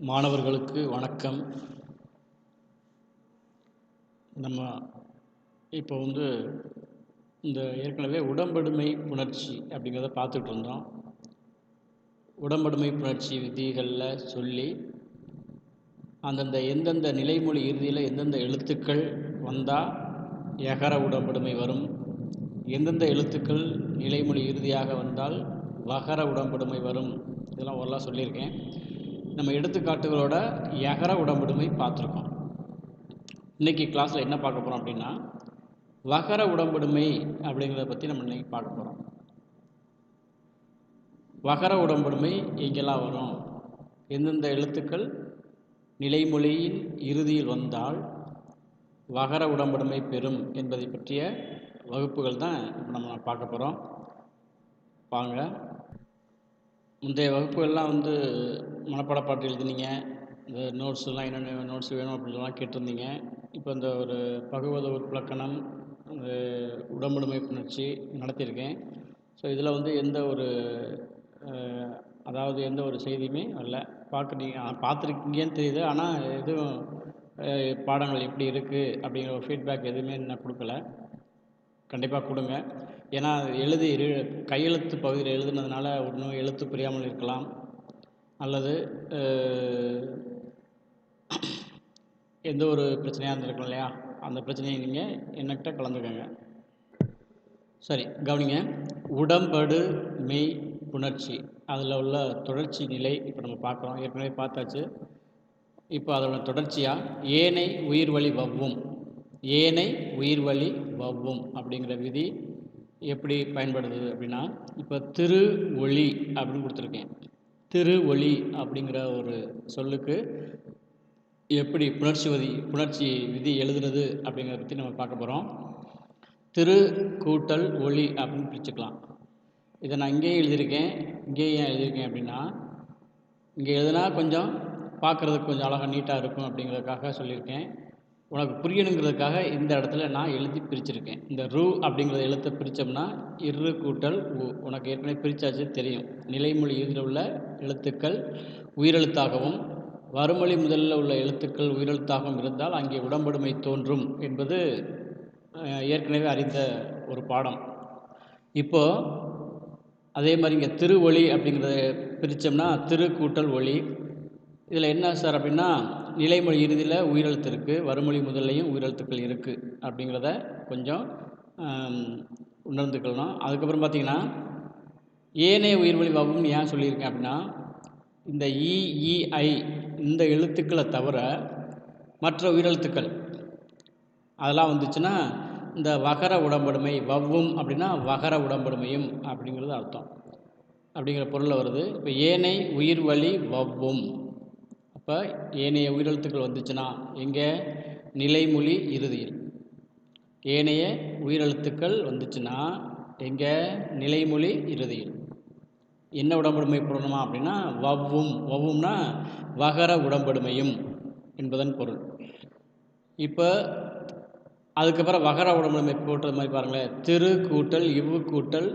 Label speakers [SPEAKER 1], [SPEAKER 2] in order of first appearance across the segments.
[SPEAKER 1] மாணவர்களுக்கு வணக்கம். நம்ம இப்போ வந்து இந்த ஏற்கனவே உடம்படுமை புணர்ச்சி அப்படிங்கிறத பார்த்துட்டு இருந்தோம். உடம்படுமை புணர்ச்சி விதிகளில் சொல்லி அந்தந்த எந்தெந்த நிலைமொழி இறுதியில் எந்தெந்த எழுத்துக்கள் வந்தால் எகர உடம்படுமை வரும்? எந்தெந்த எழுத்துக்கள் நிலைமொழி இறுதியாக வந்தால் வகர உடம்படுமை வரும்? இதெல்லாம் ஓரளவு சொல்லியிருக்கேன். நம்ம எடுத்துக்காட்டுகளோட எகர உடம்புடுமை பார்த்துருக்கோம். இன்றைக்கி கிளாஸில் என்ன பார்க்க போகிறோம் அப்படின்னா வகர உடம்புடுமை அப்படிங்கிறத பற்றி நம்ம இன்றைக்கி பார்க்க போகிறோம் வகர உடம்புடுமை எங்கெல்லாம் வரும்? எந்தெந்த எழுத்துக்கள் நிலைமொழியின் இறுதியில் வந்தால் வகர உடம்புடுமை பெறும் என்பதை பற்றிய வகுப்புகள் தான் இப்போ நம்ம பார்க்க போகிறோம் வாங்க முந்தைய வகுப்புகள்லாம் வந்து மனப்பாட பாட்டு எழுதினீங்க. இந்த நோட்ஸ்லாம் என்னென்ன நோட்ஸ் வேணும் அப்படின்லாம் கேட்டிருந்தீங்க. இப்போ இந்த ஒரு பகவத உட்பிளக்கணம் இந்த உடம்புடுமை புணர்ச்சி நடத்தியிருக்கேன். ஸோ இதில் வந்து எந்த ஒரு அதாவது எந்த ஒரு செய்தியுமே வரல. பார்க்குறீங்க பார்த்துருக்கீங்கன்னு தெரியுது. ஆனால் எதுவும் பாடங்கள் எப்படி இருக்குது அப்படிங்கிற ஒரு ஃபீட்பேக் எதுவுமே நான் கொடுக்கல. கண்டிப்பாக கொடுங்க. ஏன்னா எழுதி இரு- கையெழுத்து பகுதியில் எழுதுனதுனால ஒன்றும் எழுத்து புரியாமல் இருக்கலாம். அல்லது எந்த ஒரு பிரச்சனையாக இருந்திருக்கும் இல்லையா? அந்த பிரச்சனையை நீங்கள் என்னக்கிட்ட கலந்துக்கோங்க. சரி கவனிங்க. உடம்படு மெய் புணர்ச்சி. அதில் உள்ள தொடர்ச்சி நிலை இப்போ நம்ம பார்க்குறோம். ஏற்கனவே பார்த்தாச்சு. இப்போ அதோட தொடர்ச்சியாக ஏனை உயிர்வழி வவ்வும். ஏனை உயிர்வழி வவ்வும் அப்படிங்கிற விதி எப்படி பயன்படுது அப்படின்னா இப்போ திரு ஒளி அப்படின்னு கொடுத்துருக்கேன். திரு ஒளி அப்படிங்கிற ஒரு சொல்லுக்கு எப்படி புணர்ச்சி விதி புணர்ச்சி விதி எழுதுறது அப்படிங்கிறத பற்றி நம்ம பார்க்க போகிறோம் திரு கூட்டல் ஒளி அப்படின்னு பிரிச்சுக்கலாம். இதை நான் இங்கேயும் எழுதியிருக்கேன். இங்கேயும் ஏன் எழுதியிருக்கேன் அப்படின்னா இங்கே எழுதுனா கொஞ்சம் பார்க்குறதுக்கு கொஞ்சம் அழகாக நீட்டாக இருக்கும் அப்படிங்கிறதுக்காக சொல்லியிருக்கேன். உனக்கு புரியணுங்கிறதுக்காக இந்த இடத்துல நான் எழுதி பிரிச்சிருக்கேன். இந்த ரூ அப்படிங்கிறத எழுத்தை பிரித்தோம்னா இரு கூட்டல் உ. உனக்கு ஏற்கனவே பிரித்தாச்சு தெரியும். நிலைமொழி இதில் உள்ள எழுத்துக்கள் உயிரெழுத்தாகவும் வறுமொழி முதலில் உள்ள எழுத்துக்கள் உயிரெழுத்தாகவும் இருந்தால் அங்கே உடம்படுமை தோன்றும் என்பது ஏற்கனவே அறிந்த ஒரு பாடம். இப்போது அதே மாதிரி இங்கே திருவொளி அப்படிங்கிறத பிரித்தோம்னா திரு கூட்டல் ஒளி. இதில் என்ன சார் அப்படின்னா நிலைமொழி இறுதியில் உயிரெழுத்து இருக்குது வறுமொழி முதல்லையும் உயிரெழுத்துக்கள் இருக்குது அப்படிங்கிறத கொஞ்சம் உணர்ந்துக்கொள்ளணும் உணர்ந்துக்கணும் அதுக்கப்புறம் பார்த்திங்கன்னா ஏனைய உயிர்வழி வகுப்புன்னு ஏன் சொல்லியிருக்கேன் அப்படின்னா இந்த இஇஐ இந்த எழுத்துக்களை தவிர மற்ற உயிரெழுத்துக்கள் அதெல்லாம் வந்துச்சுன்னா இந்த வகர உடம்படுமை வவ்வும் அப்படின்னா வகர உடம்படுமையும் அப்படிங்கிறது அர்த்தம். அப்படிங்கிற பொருளில் வருது. இப்போ ஏனை உயிர் வழி வவ்வும். இப்போ ஏனைய உயிரெழுத்துக்கள் வந்துச்சுன்னா எங்கே? நிலைமொழி இறுதியில். ஏனைய உயிரெழுத்துக்கள் வந்துச்சுன்னா எங்கே? நிலைமொழி இறுதியில். என்ன உடம்படுமை போடணுமா அப்படின்னா வவ்வும். வவ்வும்னா வகர உடம்படுமையும் என்பதன் பொருள். இப்போ அதுக்கப்புறம் வகர உடம்புமை போட்டது மாதிரி பாருங்களேன். திரு கூட்டல் இவ்வு கூட்டல்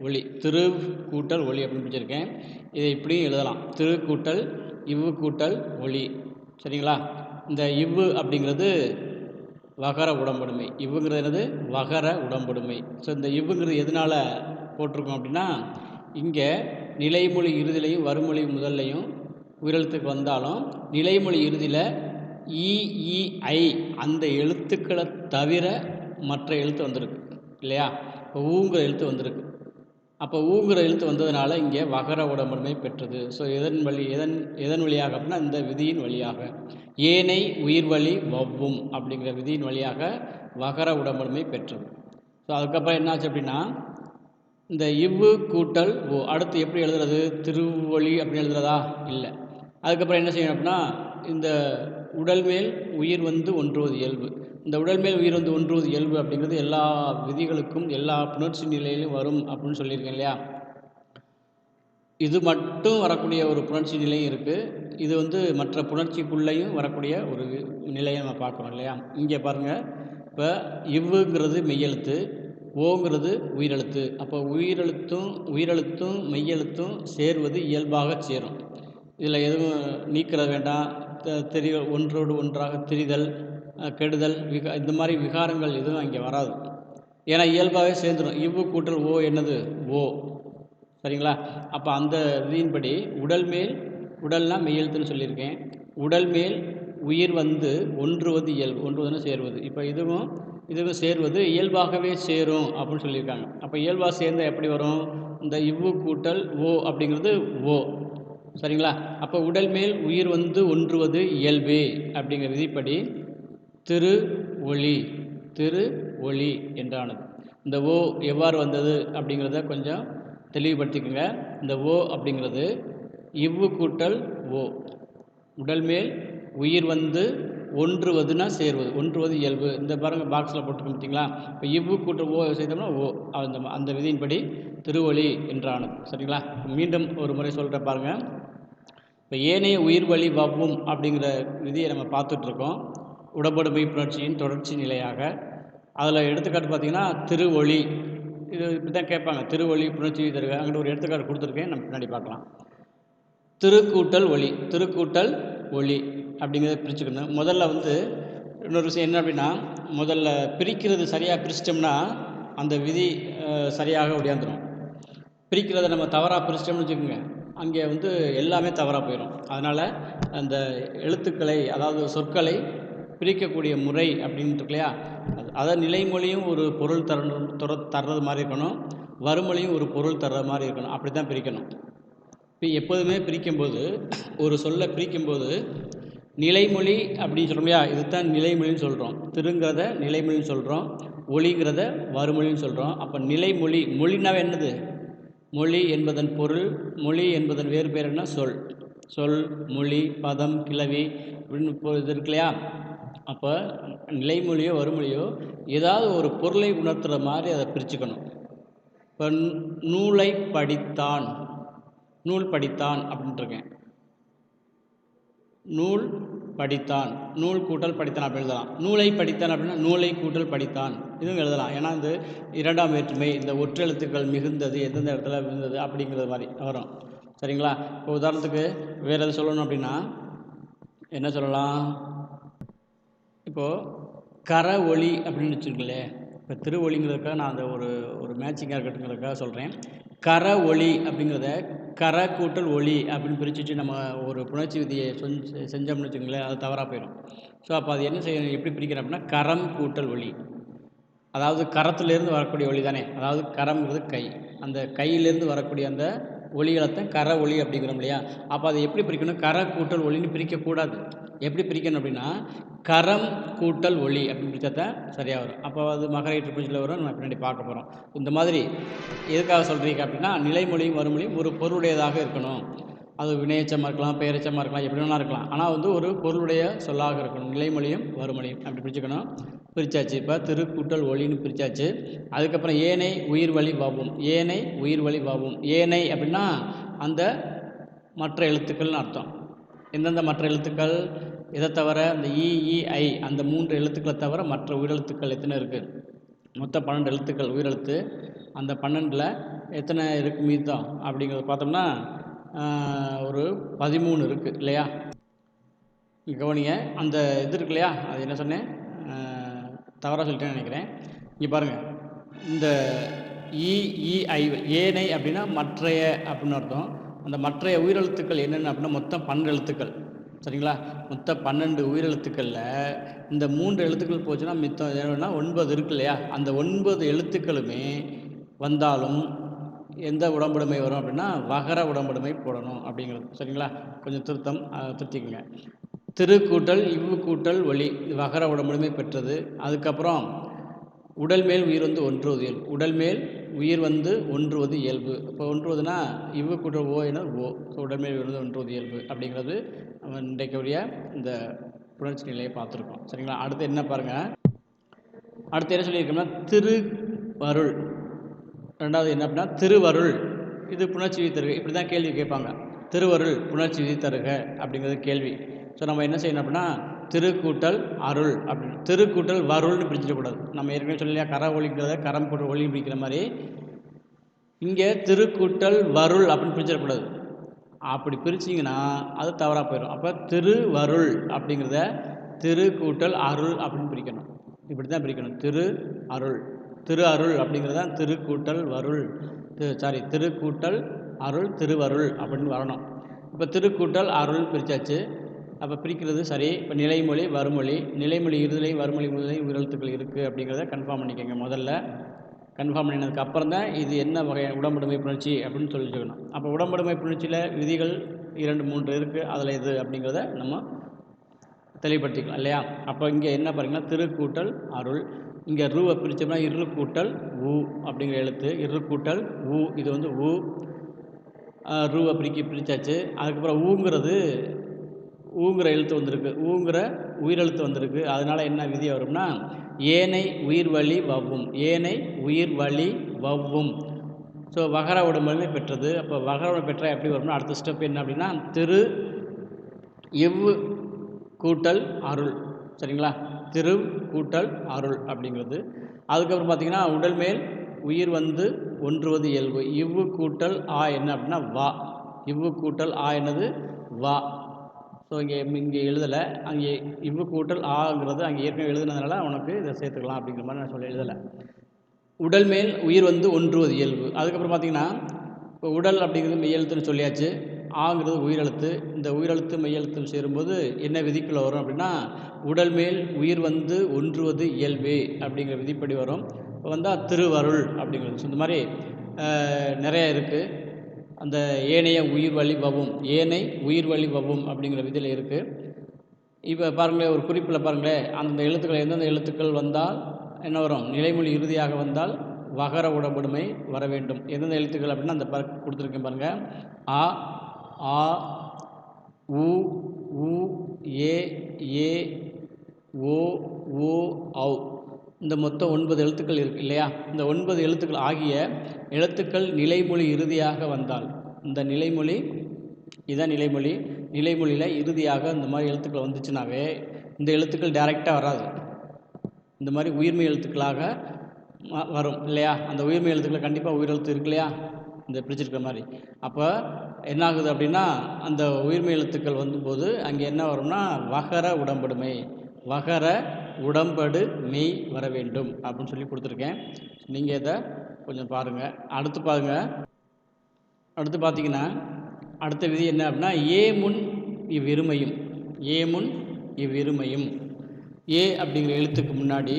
[SPEAKER 1] ஒளி. திரு கூட்டல் ஒளி அப்படின்னு பிடிச்சிருக்கேன் இதை இப்படியும் எழுதலாம். திரு கூட்டல் இவ்வு கூட்டல் ஒளி. சரிங்களா? இந்த இவ்வு அப்படிங்கிறது வகர உடம்படுமை. இவ்வுங்கிறது என்னது? வகர உடம்படுமை. ஸோ இந்த இவ்வுங்கிறது எதனால் போட்டிருக்கோம் அப்படின்னா இங்கே நிலைமொழி இறுதிலையும் வறுமொழி முதல்லையும் உயிரெழுத்துக்கு வந்தாலும் நிலைமொழி இறுதியில் இஇஐ அந்த எழுத்துக்களை தவிர மற்ற எழுத்து வந்திருக்கு. இல்லையா? இப்போ ஊங்கிற எழுத்து வந்திருக்கு. அப்போ ஊங்கிற எழுத்து வந்ததுனால இங்கே வகர உடம்புமை பெற்றது. ஸோ எதன் வழி எதன் எதன் வழியாக அப்படின்னா இந்த விதியின் வழியாக. ஏனை உயிர் வழி வவ்வும் அப்படிங்கிற விதியின் வழியாக வகர உடம்புமை பெற்றது. ஸோ அதுக்கப்புறம் என்னாச்சு அப்படின்னா இந்த இவ்வு கூட்டல் ஓ அடுத்து எப்படி எழுதுறது? திருவொழி அப்படின்னு எழுதுறதா? இல்லை. அதுக்கப்புறம் என்ன செய்யணும் அப்படின்னா இந்த உடல் மேல் உயிர் வந்து ஒன்றுவது இயல்பு. இந்த உடல் மேல் உயிர் வந்து ஒன்றுவது இயல்பு அப்படிங்கிறது எல்லா விதிகளுக்கும் எல்லா புணர்ச்சி நிலையிலும் வரும் அப்படின்னு சொல்லியிருக்கேன் இல்லையா? இது மட்டும் வரக்கூடிய ஒரு புணர்ச்சி நிலையும் இருக்குது இது வந்து மற்ற புணர்ச்சிக்குள்ளேயும் வரக்கூடிய ஒரு நிலையை நம்ம பார்க்குறோம் இல்லையா? இங்கே பாருங்கள் இப்போ இவ்வுங்கிறது மெய்யெழுத்து ஓங்கிறது உயிரெழுத்து. அப்போ உயிரெழுத்தும் உயிரெழுத்தும் மெய்யெழுத்தும் சேர்வது இயல்பாக சேரும். இதில் எதுவும் நீக்கிறது வேண்டாம். தெரிய ஒன்றோடு ஒன்றாக திரிதல் கெடுதல் விகா இந்த மாதிரி விகாரங்கள் எதுவும் அங்கே வராது. ஏன்னா இயல்பாகவே சேர்ந்துடும் இவ்வு கூட்டல் ஓ என்னது? ஓ. சரிங்களா? அப்போ அந்த விதியின்படி உடல் மேல் உடல்னா மெய்யெழுத்துன்னு சொல்லியிருக்கேன். உடல் மேல் உயிர் வந்து ஒன்றுவது இயல்பு ஒன்றுவதுன்னு சேருவது. இப்போ இதுவும் இதுவும் சேருவது இயல்பாகவே சேரும் அப்படின்னு சொல்லியிருக்காங்க. அப்போ இயல்பாக சேர்ந்தால் எப்படி வரும்? இந்த இவ்வு கூட்டல் ஓ அப்படிங்கிறது ஓ. சரிங்களா? அப்போ உடல் மேல் உயிர் வந்து ஒன்றுவது இயல்பு அப்படிங்கிற விதிப்படி திரு ஒளி திரு ஒளி என்றானது. இந்த ஓ எவ்வாறு வந்தது அப்படிங்கிறத கொஞ்சம் தெளிவுபடுத்திக்கோங்க. இந்த ஓ அப்படிங்கிறது இவ்வு கூட்டல் ஓ. உடல் மேல் உயிர் வந்து ஒன்றுவதுன்னா சேர்வது. ஒன்றுவது இயல்பு. இந்த பாருங்கள் பாக்ஸில் போட்டுக்க பார்த்தீங்களா? இப்போ இவ்வு கூட்டல் ஓ செய்தோம்னா ஓ. அந்த அந்த விதியின்படி திருவொளி என்றானது. சரிங்களா? மீண்டும் ஒரு முறை சொல்கிற பாருங்கள் இப்போ ஏனைய உயிர் வழி வவ்வும் அப்படிங்கிற விதியை நம்ம பார்த்துட்ருக்கோம் உடம்படுமை புணர்ச்சியின் தொடர்ச்சி நிலையாக. அதில் எடுத்துக்காட்டு பார்த்தீங்கன்னா திருவொளி. இது இப்படி தான் கேட்பாங்க. திருவொளி புணர்ச்சி தருக அங்கிட்ட ஒரு எடுத்துக்காட்டு கொடுத்துருக்கேன். நம்ம பின்னாடி பார்க்கலாம். திருக்கூட்டல் ஒளி. திருக்கூட்டல் ஒளி அப்படிங்கிறத பிரிச்சுக்கணும். முதல்ல வந்து இன்னொரு விஷயம் என்ன அப்படின்னா முதல்ல பிரிக்கிறது சரியாக பிரிச்சிட்டோம்னா அந்த விதி சரியாக ஒடியாந்துடும் பிரிக்கிறத நம்ம தவறாக பிரிச்சிட்டோம்னு வச்சுக்கோங்க அங்கே வந்து எல்லாமே தவறாக போயிடும் அதனால் அந்த எழுத்துக்களை அதாவது சொற்களை பிரிக்கக்கூடிய முறை அப்படின்ட்டு இல்லையா அது- அதாவது நிலைமொழியும் ஒரு பொருள் தரணும் துற தர்றது மாதிரி இருக்கணும். வறுமொழியும் ஒரு பொருள் தர்ற மாதிரி இருக்கணும். அப்படி தான் பிரிக்கணும். இப்போ எப்போதுமே பிரிக்கும்போது ஒரு சொல்லை பிரிக்கும்போது நிலைமொழி அப்படின்னு சொல்கிறோம் இல்லையா? இதுதான் நிலைமொழின்னு சொல்கிறோம் திருங்கிறத நிலைமொழின்னு சொல்கிறோம் ஒளிங்கிறத வறுமொழின்னு சொல்கிறோம் அப்போ நிலைமொழி மொழினாவே என்னது? மொழி என்பதன் பொருள் மொழி என்பதன் வேறு பேர் என்ன? சொல். சொல் மொழி பதம் கிளவி அப்படின்னு இப்போ இது இருக்கு இல்லையா? அப்போ நிலைமொழியோ வறுமொழியோ ஏதாவது ஒரு பொருளை உணர்த்துகிற மாதிரி அதை பிரிச்சுக்கணும். இப்போ நூலை படித்தான். நூல் படித்தான் அப்படின்ட்டுருக்கேன். நூல் படித்தான். நூல் கூட்டல் படித்தான் அப்படி எழுதலாம். நூலை படித்தான் அப்படின்னா நூலை கூட்டல் படித்தான். இதுவும் எழுதலாம். ஏன்னா இந்த இரண்டாம் வேற்றுமை. இந்த ஒற்றெழுத்துக்கள் மிகுந்தது எந்தெந்த இடத்துல மிகுந்தது அப்படிங்கிறது மாதிரி வரும். சரிங்களா? இப்போ உதாரணத்துக்கு வேறு எது சொல்லணும் அப்படின்னா என்ன சொல்லலாம்? இப்போது கர ஒளி அப்படின்னு வச்சுருக்கலையே இப்போ திருவொளிங்கிறதுக்காக நான் அந்த ஒரு ஒரு மேட்சிங்காக இருக்கட்டுங்கிறதுக்காக சொல்கிறேன் கர ஒளி அப்படிங்கிறத கர கூட்டல் ஒளி அப்படின்னு பிரிச்சுட்டு நம்ம ஒரு புணர்ச்சி விதியை செஞ்சு செஞ்சோம்னு வச்சுக்கோங்களேன் அது தவறாக போயிடும். ஸோ அப்போ அது என்ன செய்யணும் எப்படி பிரிக்கிறோம் அப்படின்னா கரம் கூட்டல் ஒளி. அதாவது கரத்துலேருந்து வரக்கூடிய ஒளி தானே. அதாவது கரம்ங்கிறது கை. அந்த கையிலேருந்து வரக்கூடிய அந்த ஒளிகளைத்தான் கர ஒளி அப்படிங்கிறோம் இல்லையா? அப்போ அதை எப்படி பிரிக்கணும்? கர கூட்டல் ஒளின்னு பிரிக்கக்கூடாது. எப்படி பிரிக்கணும் அப்படின்னா கரம் கூட்டல் ஒளி அப்படின்னு பிரித்தா தான் சரியாக வரும். அப்போ அது மகரை பூஜையில் வரும். நம்ம பின்னாடி பார்க்க போகிறோம் இந்த மாதிரி எதுக்காக சொல்கிறீங்க அப்படின்னா நிலைமொழியும் மறுமொழியும் ஒரு பொருளுடையதாக இருக்கணும். அது வினையச்சமாக இருக்கலாம் பெயரச்சமாக இருக்கலாம் எப்படி வேணாலும் இருக்கலாம். ஆனால் வந்து ஒரு பொருளுடைய சொல்லாக இருக்கணும். நிலைமொழியும் வறுமொழியும். அப்படி பிரிச்சுக்கணும் பிரித்தாச்சு இப்போ திருக்கூட்டல் ஒளின்னு பிரித்தாச்சு அதுக்கப்புறம் ஏனை உயிர் வழி வாவும் ஏனை உயிர் வழி வாவும் ஏனை அப்படின்னா அந்த மற்ற எழுத்துக்கள்னு அர்த்தம். எந்தெந்த மற்ற எழுத்துக்கள் இதை தவிர அந்த இஇஐ அந்த மூன்று எழுத்துக்களை தவிர மற்ற உயிரெழுத்துக்கள் எத்தனை இருக்குது மொத்தம் பன்னெண்டு எழுத்துக்கள் உயிரெழுத்து. அந்த பன்னெண்டில் எத்தனை இருக்குது மீதம் அப்படிங்கிறத பார்த்தோம்னா ஒரு பதிமூணு இருக்குது இல்லையா? கவனிங்க அந்த இது இருக்கு இல்லையா? அது என்ன சொன்னேன்? தவறாக சொல்லிட்டேன்னு நினைக்கிறேன். இங்கே பாருங்கள் இந்த இஇஐ ஏனை அப்படின்னா மற்றைய அப்படின்னு அர்த்தம். அந்த மற்றைய உயிரெழுத்துக்கள் என்னென்ன அப்படின்னா மொத்தம் பன்னெண்டு எழுத்துக்கள். சரிங்களா? மொத்தம் பன்னெண்டு உயிரெழுத்துக்களில் இந்த மூன்று எழுத்துக்கள் போச்சுன்னா மித்தம் என்னன்னா ஒன்பது இருக்கு இல்லையா? அந்த ஒன்பது எழுத்துக்களுமே வந்தாலும் எந்த உடம்புடைமை வரும் அப்படின்னா வகர உடம்புடைமை போடணும் அப்படிங்கிறது. சரிங்களா? கொஞ்சம் திருத்தம் திருத்திக்கோங்க திருத்திக்கங்க. இவ்வு கூட்டல் ஒளி வகர உடம்புடைமை பெற்றது. அதுக்கப்புறம் உடல் மேல் உயிர் வந்து ஒன்றுவது இயல்பு உடல் மேல் உயிர் வந்து ஒன்றுவது இயல்பு. இப்போ ஒன்றுவதுனா இவ்வு கூட்டல் ஓ என ஓ. ஸோ உடல் மேல் உயிர் வந்து ஒன்றுவது இயல்பு அப்படிங்கிறது நம்ம இன்றைக்குரிய இந்த புணர்ச்சி நிலையை பார்த்துருக்கோம். சரிங்களா? அடுத்து என்ன பாருங்கள் அடுத்து என்ன சொல்லியிருக்கோம்னா திருவருள். ரெண்டாவது என்ன அப்படின்னா திருவருள். இது புணர்ச்சி தருக இப்படி தான் கேள்வி கேட்பாங்க. திருவருள் புணர்ச்சி தருக அப்படிங்கிறது கேள்வி. ஸோ நம்ம என்ன செய்யணும் அப்படின்னா திருக்கூட்டல் அருள் அப்படின்னு. திருக்கூட்டல் வருள்னு பிரிச்சிடக்கூடாது நம்ம ஏற்கனவே சொல்லலையா கர ஒளிங்கிறத கரம் போட்டு ஒளி பிடிக்கிற மாதிரி. இங்கே திருக்கூட்டல் வருள் அப்படின்னு பிரிச்சிடக்கூடாது அப்படி பிரிச்சிங்கன்னா அது தவறாக போயிடும். அப்போ திருவருள் அப்படிங்கிறத திருக்கூட்டல் அருள் அப்படின்னு பிரிக்கணும். இப்படி தான் பிரிக்கணும். திரு அருள் திரு அருள் அப்படிங்கிறது தான் திருக்கூட்டல் வருள். சாரி திருக்கூட்டல் அருள் திருவருள் அப்படின்னு வரணும். இப்போ திருக்கூட்டல் அருள் பிரித்தாச்சு அப்போ பிரிக்கிறது சரி. இப்போ நிலைமொழி வறுமொழி நிலைமொழி இருதலை வறுமொழி முதலை உயிரெழுத்துக்கள் இருக்குது அப்படிங்கிறத கன்ஃபார்ம் பண்ணிக்கோங்க முதல்ல. கன்ஃபார்ம் பண்ணினதுக்கு அப்புறம் தான் இது என்ன வகை உடம்புடைமை புணர்ச்சி அப்படின்னு சொல்லிச்சுக்கணும் அப்போ உடம்புடைமை புணர்ச்சியில் விதிகள் இரண்டு மூன்று இருக்குது அதில் எது அப்படிங்கிறத நம்ம தெளிவுபடுத்திக்கலாம் இல்லையா? அப்போ இங்கே என்ன பாருங்கன்னா திருக்கூட்டல் அருள். இங்கே ரூவை பிரித்தோம்னா இரு கூட்டல் உ அப்படிங்கிற எழுத்து. இரு கூட்டல் உ. இது வந்து உ. ரூவை பிரிக்கி பிரித்தாச்சு அதுக்கப்புறம் ஊங்கிறது ஊங்கிற எழுத்து வந்திருக்கு. ஊங்கிற உயிரெழுத்து வந்திருக்கு. அதனால் என்ன விதி வரும்னா ஏனை உயிர் வழி வவ்வும். ஏனை உயிர் வழி வவ்வும். ஸோ வகர உடம்புமே பெற்றது. அப்போ வகர உடம்பு பெற்றால் எப்படி வரும்னா அடுத்த ஸ்டெப் என்ன அப்படின்னா திரு இவ் கூட்டல் அருள். சரிங்களா? திரு கூட்டல் அருள் அப்படிங்கிறது. அதுக்கப்புறம் பார்த்திங்கன்னா உடல் மேல் உயிர் வந்து ஒன்றுவது இயல்பு. இவ்வு கூட்டல் ஆ என்ன அப்படின்னா வா. இவ்வு கூட்டல் ஆ என்னது? வா. ஸோ இங்கே இங்கே எழுதலை. அங்கே இவ்வு கூட்டல் ஆங்கிறது அங்கே ஏற்கனவே எழுதுனதுனால உனக்கு இதை சேர்த்துக்கலாம் அப்படிங்கிற மாதிரி நான் சொல்ல எழுதலை. உடல் மேல் உயிர் வந்து ஒன்றுவது இயல்பு. அதுக்கப்புறம் பார்த்திங்கன்னா இப்போ உடல் அப்படிங்கிறது மெய்யெழுத்துன்னு சொல்லியாச்சு. ஆங்கிறது உயிரெழுத்து. இந்த உயிரெழுத்து மெய்யெழுத்தும் சேரும்போது என்ன விதிக்குள்ளே வரும் அப்படின்னா உடல் மேல் உயிர் வந்து ஒன்றுவது இயல்பு அப்படிங்கிற விதிப்படி வரும். இப்போ வந்தால் திருவருள் அப்படிங்கிறது. இந்த மாதிரி நிறைய இருக்குது அந்த ஏனைய உயிர் வழி வவும் ஏனை உயிர் வழி வவும் அப்படிங்கிற விதியில் இருக்குது இப்போ பாருங்களேன் ஒரு குறிப்பில் பாருங்களேன் அந்த எழுத்துக்கள் எந்தெந்த எழுத்துக்கள் வந்தால் என்ன வரும்? நிலைமொழி இறுதியாக வந்தால் வகர உடம்புடுமை வர வேண்டும். எந்தெந்த எழுத்துக்கள் அப்படின்னா அந்த பர் கொடுத்துருக்கேன் பாருங்கள் ஆ ஆ உ உ ஏ ஏ ஓ ஓ ஔ. இந்த மொத்தம் ஒன்பது எழுத்துக்கள் இருக்கு இல்லையா? இந்த ஒன்பது எழுத்துக்கள் ஆகிய எழுத்துக்கள் நிலைமொழி இறுதியாக வந்தால் இந்த நிலைமொழி இதுதான் நிலைமொழி நிலைமொழியில் இறுதியாக இந்த மாதிரி எழுத்துக்கள் வந்துச்சுனாவே இந்த எழுத்துக்கள் டைரெக்டாக வராது. இந்த மாதிரி உயிர்மை எழுத்துக்களாக வரும் இல்லையா? அந்த உயிர்மை எழுத்துக்கள் கண்டிப்பாக உயிரெழுத்து இருக்கு இல்லையா? இந்த பிரிச்சிருக்கிற மாதிரி. அப்போ என்ன ஆகுது அப்படின்னா அந்த உயிர்மை எழுத்துக்கள் வந்தபோது அங்கே என்ன வரும்னா வகர உடம்படுமை. வகர உடம்படு மெய் வர வேண்டும் அப்படின்னு சொல்லி கொடுத்துருக்கேன். நீங்கள் இதை கொஞ்சம் பாருங்கள் அடுத்து பாருங்கள் அடுத்து பார்த்தீங்கன்னா அடுத்த விதி என்ன அப்படின்னா ஏ முன் இவ்விருமையும். ஏ முன் இவ்விருமையும். ஏ அப்படிங்கிற எழுத்துக்கு முன்னாடி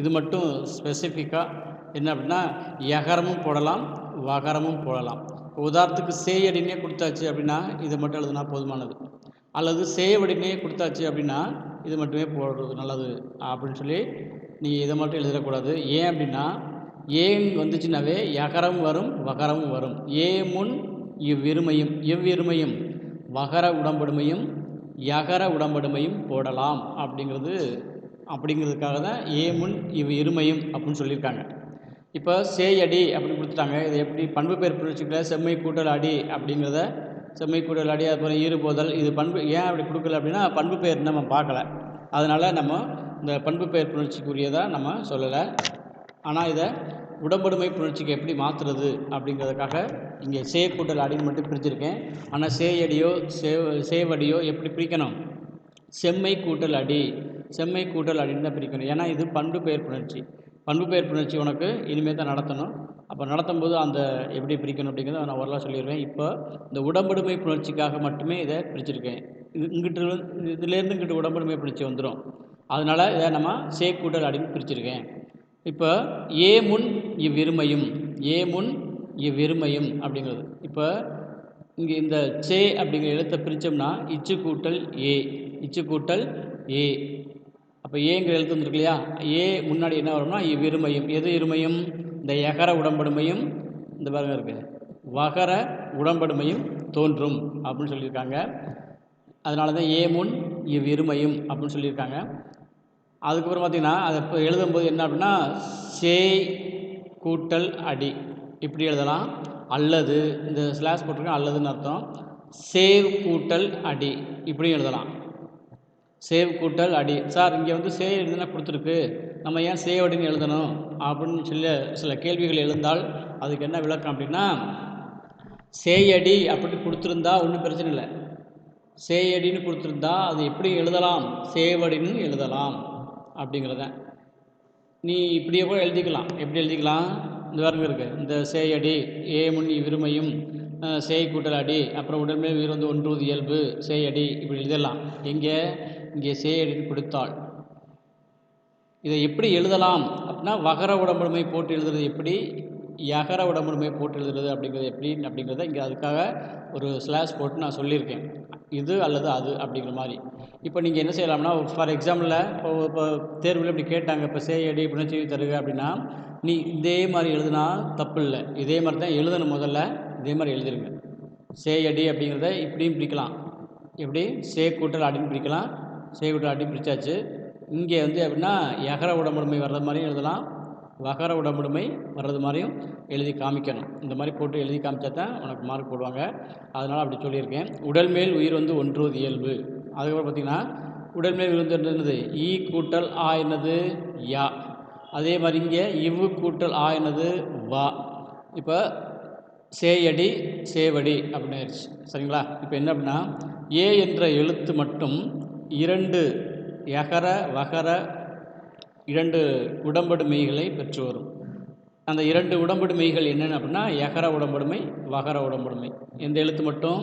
[SPEAKER 1] இது மட்டும் ஸ்பெசிஃபிக்காக என்ன அப்படின்னா யகரமும் போடலாம் வகரமும் போடலாம். உதாரணத்துக்கு சேயடினே கொடுத்தாச்சு அப்படின்னா இது மட்டும் எழுதுனா போதுமானது. அல்லது சேவடினே கொடுத்தாச்சு அப்படின்னா இது மட்டுமே போடுறது நல்லது அப்படின்னு சொல்லி நீங்கள் இதை மட்டும் எழுதிடக்கூடாது. ஏன் அப்படின்னா ஏன் வந்துச்சுனாவே யகரம் வரும் வகரமும் வரும். ஏ முன் இவ்விருமையும் எவ்விருமையும் வகர உடம்படுமையும் யகர உடம்படுமையும் போடலாம் அப்படிங்கிறது அப்படிங்கிறதுக்காக தான் ஏ முன் இவ் இருமையும் அப்படின்னு சொல்லியிருக்காங்க. இப்போ சேயடி அப்படின்னு கொடுத்துட்டாங்க. இது எப்படி? பண்பு பெயர் புணர்ச்சிக்கல செம்மை கூட்டல் அடி அப்படிங்கிறத செம்மை கூட்டல் அடி அப்புறம் ஈறுபோதல் இது பண்பு ஏன் அப்படி கொடுக்கல அப்படின்னா பண்பு பெயர் நம்ம பார்க்கல. அதனால் நம்ம இந்த பண்பு பெயர் புணர்ச்சிக்குரியதாக நம்ம சொல்லலை. ஆனால் இதை உடம்படுமை புணர்ச்சிக்கு எப்படி மாற்றுறது அப்படிங்கிறதுக்காக இங்கே சே கூட்டல் அடின்னு மட்டும் பிரிச்சிருக்கேன். ஆனால் சேயடியோ சேவ் சேவடியோ எப்படி பிரிக்கணும்? செம்மை கூட்டல் அடி. செம்மை கூட்டல் அடின்னு தான் பிரிக்கணும். ஏன்னா இது பண்பு பெயர் புணர்ச்சி பண்பு பெயர் புணர்ச்சி உனக்கு இனிமேல் தான் நடத்தணும். அப்போ நடத்தும் போது அந்த எப்படி பிரிக்கணும் அப்படிங்கிறத நான் ஓரளவு சொல்லிடுவேன் இப்போ இந்த உடம்படுமை புணர்ச்சிக்காக மட்டுமே இதை பிரிச்சிருக்கேன். இது இங்கிட்டு இதுலேருந்து இங்கிட்டு உடம்படுமை புணர்ச்சி வந்துடும் அதனால் இதை நம்ம சே கூட்டல் பிரிச்சிருக்கேன். இப்போ ஏ முன் இவ்விருமையும் ஏ முன் இவ்விருமையும் அப்படிங்கிறது. இப்போ இங்கே இந்த சே அப்படிங்கிற எழுத்தை பிரித்தோம்னா இச்சு கூட்டல் ஏ இச்சு கூட்டல் ஏ. அப்போ ஏங்கிற எழுத்து வந்துருக்கு இல்லையா? ஏ முன்னாடி என்ன வரும்னா இவ்விருமையும். எது இருமையும்? இந்த எகர உடம்படுமையும் இந்த பாருங்க இருக்கு. வகர உடம்படுமையும் தோன்றும் அப்படின்னு சொல்லியிருக்காங்க. அதனால தான் ஏ முன் இவ்விருமையும் அப்படின்னு சொல்லியிருக்காங்க. அதுக்கப்புறம் பார்த்திங்கன்னா அதை இப்போ எழுதும்போது என்ன அப்படின்னா சே கூட்டல் அடி. இப்படி எழுதலாம். அல்லது இந்த ஸ்லாஷ் போட்டிருக்கேன் அல்லதுன்னு அர்த்தம். சேவ் கூட்டல் அடி. இப்படியும் எழுதலாம். சேவ் கூட்டல் அடி. சார் இங்கே வந்து சேவ் எழுதுனா கொடுத்துருக்கு? நம்ம ஏன் சேவ் அடின்னு எழுதணும்? அப்படின்னு சொல்லி சில கேள்விகள் எழுந்தால் அதுக்கு என்ன விளக்கம் அப்படின்னா சேயடி அப்படின்னு கொடுத்துருந்தா ஒன்றும் பிரச்சனை இல்லை. சேயடின்னு கொடுத்துருந்தா அது எப்படி எழுதலாம்? சேவடின்னு எழுதலாம் அப்படிங்கிறத. நீ இப்படியே கூட எழுதிக்கலாம். எப்படி எழுதிக்கலாம்? இந்த பாருங்க இருக்குது இந்த சேயடி ஏ முன் விருமையும் சேய் கூட்டல் அடி அப்புறம் உடல்மே உயிர் வந்து ஒன்று இயல்பு சேயடி இப்படி எழுதலாம் எங்கே? இங்கே சேயடின்னு கொடுத்தாள். இதை எப்படி எழுதலாம்? அப்படின்னா வகர உடம்புடுமை போட்டு எழுதுறது எப்படி? யகர உடம்புடுமை போட்டு எழுதுறது அப்படிங்கிறது எப்படி? அப்படிங்கிறத இங்கே அதுக்காக ஒரு ஸ்லாஷ் போட்டு நான் சொல்லியிருக்கேன். இது அல்லது அது அப்படிங்கிற மாதிரி. இப்போ நீங்கள் என்ன செய்யலாம்னா ஃபார் எக்ஸாம்பிளில் இப்போ இப்போ தேர்வில் இப்படி கேட்டாங்க இப்போ சேயடி புணர்ச்சி தருக அப்படின்னா நீ இதே மாதிரி எழுதுனா தப்பு இல்லை. இதே மாதிரி தான் எழுதணும் முதல்ல. இதே மாதிரி எழுதிருங்க. சேயடி அப்படிங்கிறத இப்படியும் பிடிக்கலாம் எப்படி? சே கூட்டல் அடின்னு பிடிக்கலாம் சே அடி பிரிச்சாச்சு இங்கே வந்து எப்படின்னா எகர உடம்புடுமை வர்றது மாதிரியும் எழுதலாம். வகர உடம்புடைமை வர்றது மாதிரியும் எழுதி காமிக்கணும். இந்த மாதிரி போட்டு எழுதி காமிச்சா தான் உனக்கு மார்க் போடுவாங்க. அதனால் அப்படி சொல்லியிருக்கேன். உடல் மேல் உயிர் வந்து ஒன்றுவது இயல்பு. அதுக்கப்புறம் பார்த்தீங்கன்னா உடல் மேல் உயிர் வந்து என்னது? ஈ கூட்டல் ஆ என்னது? யா. அதே மாதிரி இங்கே இவ்வு கூட்டல் ஆ என்னது? வா. இப்போ சேயடி சேவடி அப்படின்னு ஆயிடுச்சு. சரிங்களா? இப்போ என்ன அப்படின்னா ஏ என்ற எழுத்து மட்டும் இரண்டு யகர வகர இரண்டு உடம்படு மெய்களை பெற்று வரும் அந்த இரண்டு உடம்படு மெய்கள் என்னென்ன அப்படின்னா யகர உடம்படுமை வகர உடம்படுமை எந்த எழுத்து மட்டும்?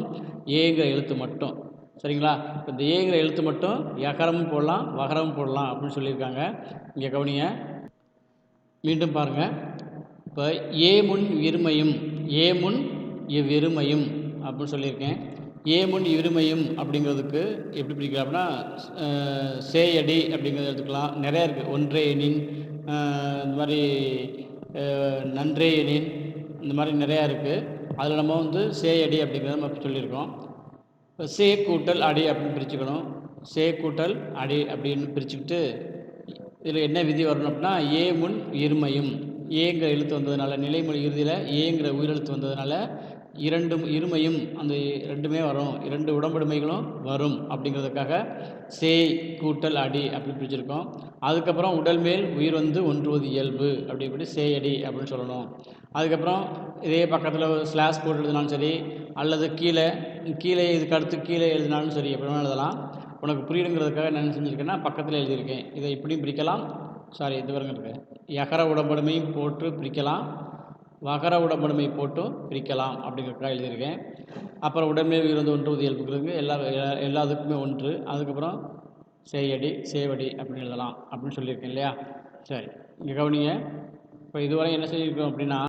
[SPEAKER 1] ஏங்கிற எழுத்து மட்டும். சரிங்களா? இப்போ இந்த ஏங்கிற எழுத்து மட்டும் யகரமும் போடலாம் வகரமும் போடலாம் அப்படின்னு சொல்லியிருக்காங்க. இங்கே கவனிங்க. மீண்டும் பாருங்கள் இப்போ ஏ முன் இருமையும் ஏ முன் இவ்விருமையும் அப்படின்னு சொல்லியிருக்கேன். ஏ முன் இருமையும் அப்படிங்கிறதுக்கு எப்படி பிடிக்கலாம் அப்படின்னா சேயடி அப்படிங்கிறத எடுத்துக்கலாம். நிறையா இருக்குது ஒன்றே எனின் இந்த மாதிரி அஹ், நன்றே எனின் இந்த மாதிரி நிறையா இருக்குது அதில் நம்ம வந்து சேயடி அப்படிங்கிறத நம்ம சொல்லியிருக்கோம். இப்போ சே கூட்டல் அடி அப்படின்னு பிரிச்சுக்கணும். சே கூட்டல் அடி அப்படின்னு பிரிச்சுக்கிட்டு இதில் என்ன விதி வரணும் அப்படின்னா ஏ முன் இருமையும். ஏங்கிற எழுத்து வந்ததுனால நிலைமொழி இறுதியில் ஏங்கிற உயிரெழுத்து வந்ததுனால இரண்டும் இருமையும் அந்த ரெண்டுமே வரும். இரண்டு உடம்படுமைகளும் வரும் அப்படிங்கிறதுக்காக சே கூட்டல் அடி அப்படி பிரிச்சிருக்கோம். அதுக்கப்புறம் உடல் மேல் உயிர் வந்து ஒன்றுவது இயல்பு அப்படி இப்படி சே அடி அப்படின்னு சொல்லணும். அதுக்கப்புறம் இதே பக்கத்தில் ஸ்லாஷ் போட்டு எழுதினாலும் சரி அல்லது கீழே கீழே இதுக்கு அடுத்து கீழே எழுதினாலும் சரி எப்படி வேணாலும் எழுதலாம். உனக்கு புரியுங்கிறதுக்காக நான் என்ன செஞ்சுருக்கேன்னா பக்கத்தில் எழுதியிருக்கேன். இதை இப்படியும் பிரிக்கலாம். சாரி இது வரைக்கும் இருக்கு. யகர உடம்படுமையும் போட்டு பிரிக்கலாம். வகர உடம்புடைமை போட்டும் பிரிக்கலாம் அப்படிங்கிறதுக்காக எழுதியிருக்கேன். அப்புறம் உடம்பே இருந்து ஒன்று ஒன்றுவது எல்லா எல்லா- எல்லாத்துக்குமே ஒன்று. அதுக்கப்புறம் சேயடி சேவடி அப்படின்னு எழுதலாம் அப்படின்னு சொல்லியிருக்கேன் இல்லையா? சரி இங்கே கவனிங்க. இப்போ இதுவரை என்ன செஞ்சுருக்கோம் அப்படின்னா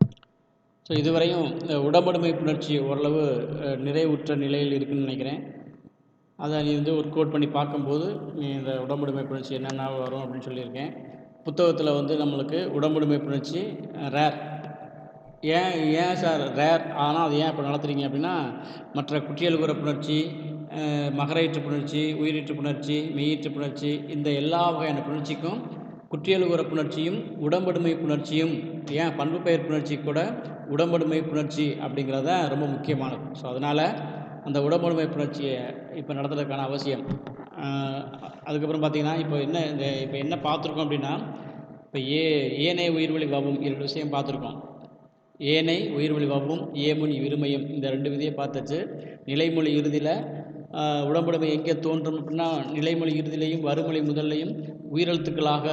[SPEAKER 1] ஸோ இதுவரையும் இந்த உடம்படுமை புணர்ச்சி ஓரளவு நிறைவுற்ற நிலையில் இருக்குன்னு நினைக்கிறேன். அதை நீ வந்து ஒர்க் அவுட் பண்ணி பார்க்கும்போது நீ இந்த உடம்புடைமை புணர்ச்சி என்னென்ன வரும் அப்படின்னு சொல்லியிருக்கேன். புத்தகத்தில் வந்து நம்மளுக்கு உடம்புடைமை புணர்ச்சி ரேர் ஏன் ஏன் சார் ரேர் ஆனால் அது ஏன் இப்போ நடத்துகிறீங்க அப்படின்னா மற்ற குற்றியலுகுற புணர்ச்சி மகரையீற்று மகரயிற்று புணர்ச்சி உயிரீற்று புணர்ச்சி மெய்யீற்று புணர்ச்சி இந்த எல்லா வகையான புணர்ச்சிக்கும் குற்றியலுகுற புணர்ச்சியும் உடம்படுமை புணர்ச்சியும் ஏன் பண்பு பெயர் புணர்ச்சி கூட உடம்படுமை புணர்ச்சி அப்படிங்கிறது தான் ரொம்ப முக்கியமானது. ஸோ அதனால் அந்த உடம்படுமை புணர்ச்சியை இப்போ நடத்துறதுக்கான அவசியம். அதுக்கப்புறம் பார்த்திங்கன்னா இப்போ என்ன இந்த இப்போ என்ன பார்த்துருக்கோம் அப்படின்னா இப்போ ஏ ஏனே உயிர்வழி வவும் இரண்டு விஷயம் பார்த்துருக்கோம் ஏனை உயிர்மொழி வவ்வும் ஏமுன் இருமையும். இந்த ரெண்டு விதியை பார்த்தாச்சு. நிலைமொழி இறுதியில் உடம்புடைமை எங்கே தோன்றும் அப்படின்னா நிலைமொழி இறுதியிலையும் வறுமொழி முதல்லையும் உயிரெழுத்துக்களாக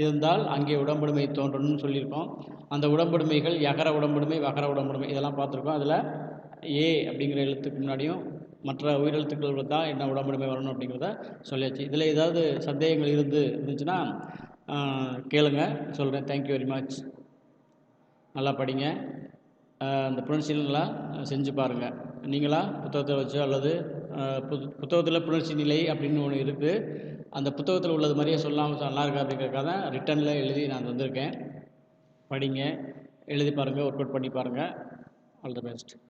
[SPEAKER 1] இருந்தால் அங்கே உடம்புடைமை தோன்றணும்னு சொல்லியிருக்கோம். அந்த உடம்புடைமைகள் எகர உடம்புடைமை வகர உடம்புடைமை இதெல்லாம் பார்த்துருக்கோம். அதில் ஏ அப்படிங்கிற எழுத்துக்கு முன்னாடியும் மற்ற உயிரெழுத்துக்கள் தான் என்ன உடம்புடைமை வரணும் அப்படிங்கிறத சொல்லியாச்சு. இதில் ஏதாவது சந்தேகங்கள் இருந்து இருந்துச்சுன்னா கேளுங்க. சொல்கிறேன் தேங்க்யூ வெரி மச் நல்லா படிங்க. அந்த புணர்ச்சிகள்லாம் செஞ்சு பாருங்கள் நீங்களாக புத்தகத்தை வச்சோ அல்லது புத் புத்தகத்தில் புணர்ச்சி நிலை அப்படின்னு ஒன்று இருக்குது அந்த புத்தகத்தில் உள்ளது மாதிரியே சொல்லாமல் நல்லா இருக்கா அப்படிங்கிறதுக்காக தான் ரிட்டனில் எழுதி நான் வந்திருக்கேன் படிங்க. எழுதி பாருங்கள் ஒர்க் அவுட் பண்ணி பாருங்கள் ஆல் த பெஸ்ட்.